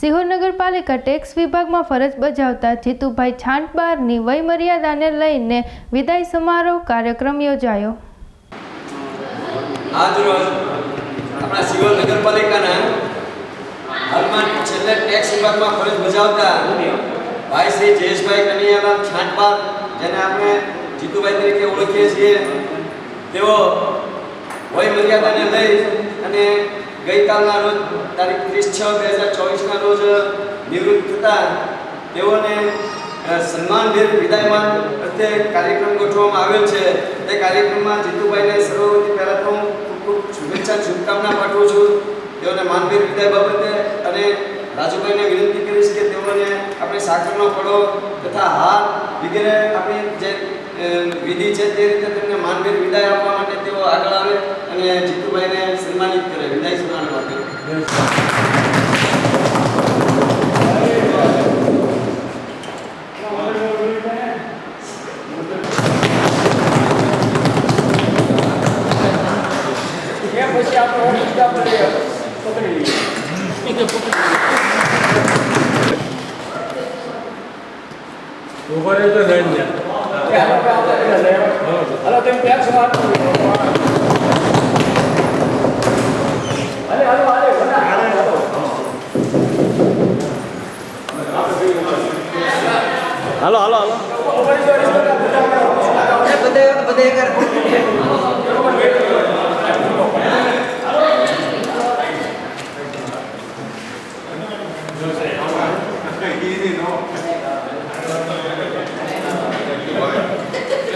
સિહોર નગરપાલિકા ટેક્સ વિભાગમાં ફરજ બજાવતા જીતુભાઈ છાંટબારની વયમર્યાદાને લઈને વિદાય સમારોહ કાર્યક્રમ યોજાયો. આજરોજ આપણા સિહોર નગરપાલિકાના હાલમાં છેલ્લે ટેક્સ વિભાગમાં ફરજ બજાવતા ભાઈ શ્રી જયેશભાઈ કનૈયાલાલ છાંટપાર જેને આપણે જીતુભાઈ તરીકે ઓળખીએ છીએ, તેઓ વય મર્યાદાને લઈ ગઈકાલના રોજ તારીખ ત્રીસ છ બે હજાર ચોવીસના રોજ નિવૃત્ત થતા તેઓને સન્માનભેર વિદાયમાન અર્થે કાર્યક્રમ ગોઠવવામાં આવેલ છે. તે કાર્યક્રમમાં જીતુભાઈને સર્વવતી પહેલાં તો હું ખૂબ ખૂબ શુભેચ્છા, શુભકામના પાઠવું છું. તેઓને માનભેર વિદાય બાબતે અને રાજુભાઈને વિનંતી કરીશ કે તેઓને આપણે સાકરનો પડો તથા હાર વગેરે આપણી જે વિધિ છે તે રીતે તેમને માનભેર વિદાય આપવા માટે તેઓ આગળ આવે અને જીતુભાઈને સન્માનિત કરે. વિદાય સમારોહ માટે ઊભો રહેજો ને અહીંયા. એ હાલો આપણે આપણે એટલે હાલો તમે ટેક્સ વાત અરે હાલો હાલો ઘણા હાલો હાલો હાલો હાલો બોલો મને કાંઈ વ્યવસાય બોલો તારી આનું કર્યું ને આનું કર્યું. તમારી ભાષા બોલો આનું કર્યું. વાહનભાઈ પૂછે બોલો એ તમારો હુકમ છે, હું તો છો. અને ગ્રુપ છે તો હું કાંઈ. હવે બધી આગળ આજ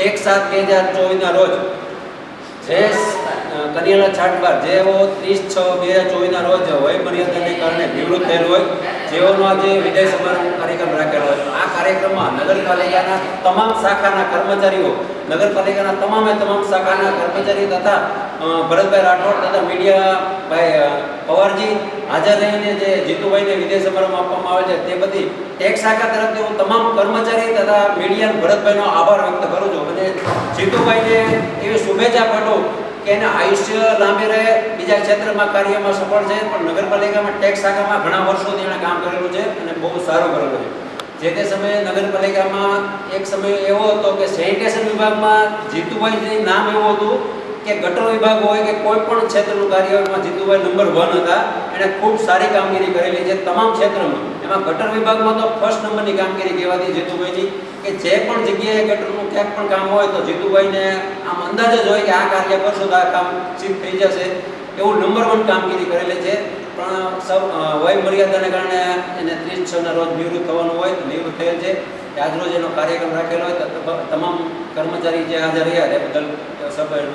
એક સાત બે હજાર ચોવીસના રોજ જે કરિયાણા છાટબાર જેઓ ત્રીસ છ બે હજાર ચોવીસના રોજ વય મર્યાદાને કારણે નિવૃત્ત થયેલ હોય, જેઓનો આજે વિદાય સમારંભ કાર્યક્રમ રાખેલો હોય. આ કાર્યક્રમમાં નગરપાલિકાના તમામ શાખાના કર્મચારીઓ, નગરપાલિકાના તમામે તમામ શાખાના કર્મચારી તથા ભરતભાઈ રાઠોડ તથા મીડિયા ભાઈ પવારજી હાજર રહીને જે જીતુભાઈને વિદેશ સમારંભ આપવામાં આવે છે તે બધી ટેક્સ શાખા તરફથી હું તમામ કર્મચારી તથા મીડિયા ભરતભાઈનો આભાર વ્યક્ત કરું છું અને જીતુભાઈને એવી શુભેચ્છા પાઠવું કે એને આયુષ્ય લાંબી રહે, બીજા ક્ષેત્રમાં કાર્યમાં સફળ છે, પણ નગરપાલિકામાં ટેક્સ શાખામાં ઘણા વર્ષોથી એણે કામ કરેલું છે અને બહુ સારું કરેલું છે. જે તે સમયે નગરપાલિકામાં એક સમય એવો હતો કે સેનિટેશન વિભાગમાં જીતુભાઈ નામ એવું હતું કે ગટર વિભાગ હોય કે કોઈ પણ ક્ષેત્રનું કાર્ય હોય એમાં જીતુભાઈ નંબર વન હતા, એણે ખૂબ સારી કામગીરી કરેલી છે તમામ ક્ષેત્રમાં. એમાં ગટર વિભાગમાં તો ફર્સ્ટ નંબરની કામગીરી કહેવાતી જીતુભાઈની કે જે પણ જગ્યાએ ગટરનું ક્યાંક પણ કામ હોય તો જીતુભાઈને આમ અંદાજ જ હોય કે આ કાર્ય કરશો તો આ કામ સિદ્ધ થઈ જશે. એવું નંબર વન કામગીરી કરેલી છે. પણ સૌ વય મર્યાદાને કારણે એને ત્રીસ છના રોજ નિવૃત્ત થવાનું હોય તો નિવૃત્ત થયેલ છે. આજરોજ આજ રોજ એનો કાર્યક્રમ રાખેલો હોય તો તમામ કર્મચારી જે હાજર રહ્યા તે બદલ સભ્યનો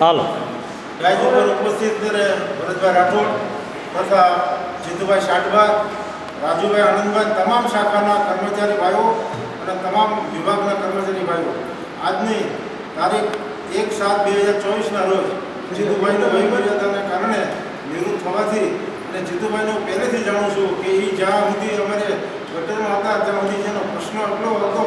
હાલો. રાજ પર ઉપસ્થિત ભરતભાઈ રાઠોડ તથા જીતુભાઈ શાટભાગ રાજુભાઈ આનંદભાઈ તમામ શાખાના કર્મચારી ભાઈઓ અને તમામ વિભાગના કર્મચારી ભાઈઓ. આજની તારીખ એક સાત બે હજાર ચોવીસના રોજ જીતુભાઈનો વયમર્યાદાને કારણે નિવૃત્ત થવાથી અને જીતુભાઈને હું પહેલેથી જાણું છું કે એ જ્યાં સુધી અમારે ગટરમાં હતા ત્યાં સુધી જેનો પ્રશ્ન એટલો હતો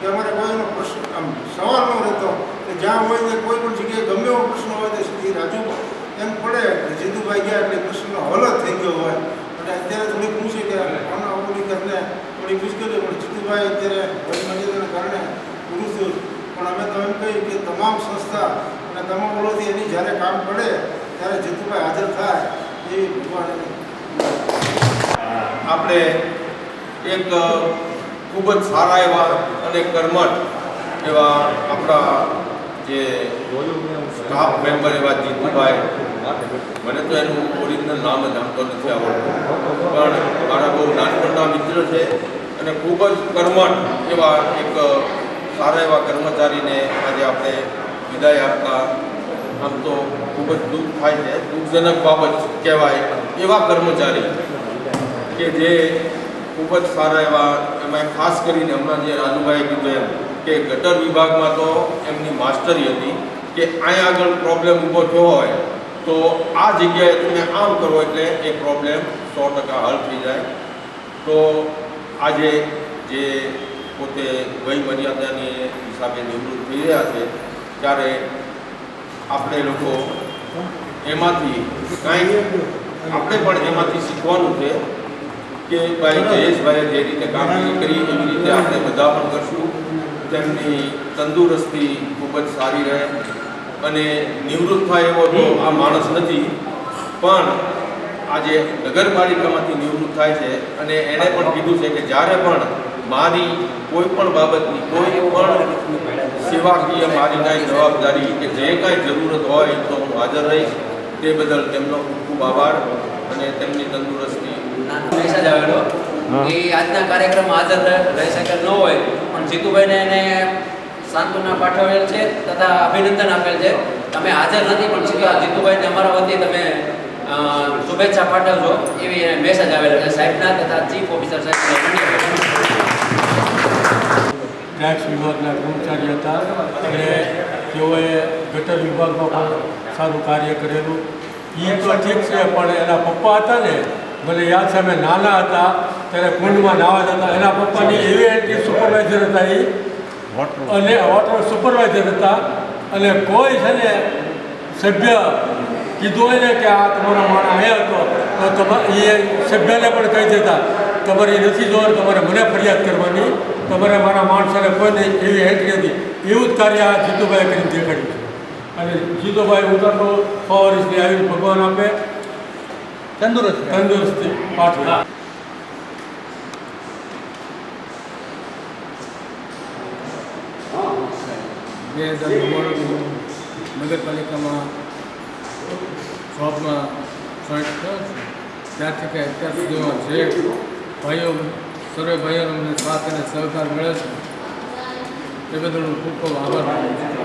કે અમારે કોઈનો પ્રશ્ન આમ સવાલ ન રહેતો કે જ્યાં હોય તે કોઈ પણ જગ્યાએ ગમે એવો પ્રશ્ન હોય તે સુધી રાજુ એમ પડે કે જીતુભાઈ ગયા એટલે પ્રશ્નનો હલ જ થઈ ગયો હોય અને અત્યારે થોડીક હું છે કે આના અમૂલી કરીને થોડી મુશ્કેલી પણ જીતુભાઈ અત્યારે વયમર્યાદાને કારણે પુરુષ પણ અમે તો એમ કહ્યું કે તમામ સંસ્થા અને તમામ ઓલોથી એની જ્યારે કામ પડે, ત્યારે જીતુભાઈ હાજર થાય એવી ભગવાન આપણે એક ખૂબ જ સારા એવા અને કર્મઠ એવા આપણા જે સ્ટાફ મેમ્બર એવા જીતુભાઈ, મને તો એનું ઓરિજિનલ નામ જ જાણતો નથી આવડતું. પણ મારા બહુ નાનપણના મિત્ર છે અને ખૂબ જ કર્મઠ એવા એક સારા એવા કર્મચારીને આજે આપણે વિદાય આપતા આમ તો ખૂબ જ દુઃખ થાય છે. દુઃખજનક બાબત કહેવાય એવા કર્મચારી કે જે ખૂબ જ સારા એવા, એમાં ખાસ કરીને હમણાં જે રાજુભાઈ કીધું એમ કે ગટર વિભાગમાં તો એમની માસ્ટરી હતી કે અહીંયા આગળ પ્રોબ્લેમ ઊભો થયો હોય તો આ જગ્યાએ તમે આમ કરો એટલે એ પ્રોબ્લેમ સો ટકા હલ થઈ જાય. તો આજે જે પોતે વય મર્યાદાની હિસાબે નિવૃત્ત થઈ રહ્યા છે, ત્યારે આપણે લોકો એમાંથી કાંઈ આપણે પણ એમાંથી શીખવાનું છે કે ભાઈ જયેશભાઈએ જે રીતે કામગીરી કરી, એવી રીતે આપણે બધા પણ કરશું. તેમની તંદુરસ્તી ખૂબ જ સારી રહે અને નિવૃત્ત થાય એવો તો આ માણસ નથી. પણ આજે નગરપાલિકામાંથી નિવૃત્ત થાય છે અને એણે પણ કીધું છે કે જ્યારે પણ મારી કોઈ પણ બાબતની કોઈ પણ સેવાકીય મારી કાંઈ જવાબદારી કે જે કાંઈ જરૂરત હોય તો હું હાજર રહીશ. તે બદલ તેમનો ખૂબ ખૂબ આભાર અને તેમની તંદુરસ્તી. નાનો જ આવેલો એ આજના કાર્યક્રમમાં હાજર રહી શકે ન હોય. પણ જીતુભાઈને એને સાંત્વના પાઠવેલ છે તથા અભિનંદન આપેલ છે. તમે હાજર નથી પણ જીતુ- જીતુભાઈને અમારા વતી તમે શુભેચ્છા પાઠવજો એવી મેસેજ આવેલો છે. સાહેબના તથા ચીફ ઓફિસર સાહેબ ટેક્સ વિભાગના કર્મચારી હતા. અને તેઓએ ગટર વિભાગમાં પણ સારું કાર્ય કરેલું. એ તો ઠીક છે પણ એના પપ્પા હતા ને મને યાદ છે અમે નાના હતા ત્યારે કુંડમાં નાવા જતા. એના પપ્પાની એવી એન્ટ્રી સુપરવાઇઝર હતા એ. અને હોટલ સુપરવાઇઝર હતા. અને કોઈ છે ને સભ્ય કીધું હોય ને કે આ તમારા માણસ અહીંયા હતો તો તમારે એ સભ્યને પણ કહી દેતા તમારે એ નથી જોવાનું તમારે મને ફરિયાદ કરવાની. તમારે મારા માણસોને કોઈને એવી એન્ટ્રી હતી. એવું જ કાર્ય આ જીતુભાઈ કરીને દેખાડ્યું અને જીતુભાઈ હું ફોરિસ્ટની આવી ભગવાન આપે. તંદુરસ્તી. તંદુરસ્તી પાઠવે બે હજાર નવ્વાણું નગરપાલિકામાં શોપમાં જોઈન્ટ થયો છું. ત્યારથી કે અત્યાર સુધીમાં જે ભાઈઓ, સર્વે ભાઈઓનો મને સાથ અને સહકાર મળે છે, એ બદલ હું ખૂબ ખૂબ આભાર માનું છું.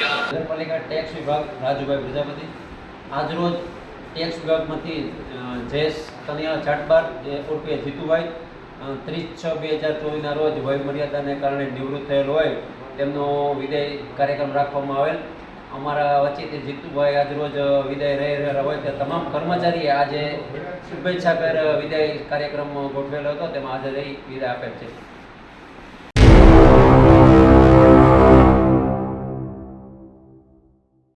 નગરપાલિકા ટેક્સ વિભાગ, રાજુભાઈ પ્રજાપતિ. આજરોજ ટેક્સ વિભાગમાંથી જયેશ કનિયા જાટબાર જે ઉર્ફે જીતુભાઈ ત્રીસ છ બે હજાર ચોવીસના રોજ વય કારણે નિવૃત્ત થયેલ હોય, તેમનો વિદાય કાર્યક્રમ રાખવામાં આવેલ. અમારા વચ્ચેથી જીતુભાઈ આજરોજ વિદાય રહી રહ્યા હોય તે તમામ કર્મચારીએ આજે શુભેચ્છાકર વિદાય કાર્યક્રમ ગોઠવેલો હતો, તેમાં હાજર રહી વિદાય આપેલ છે.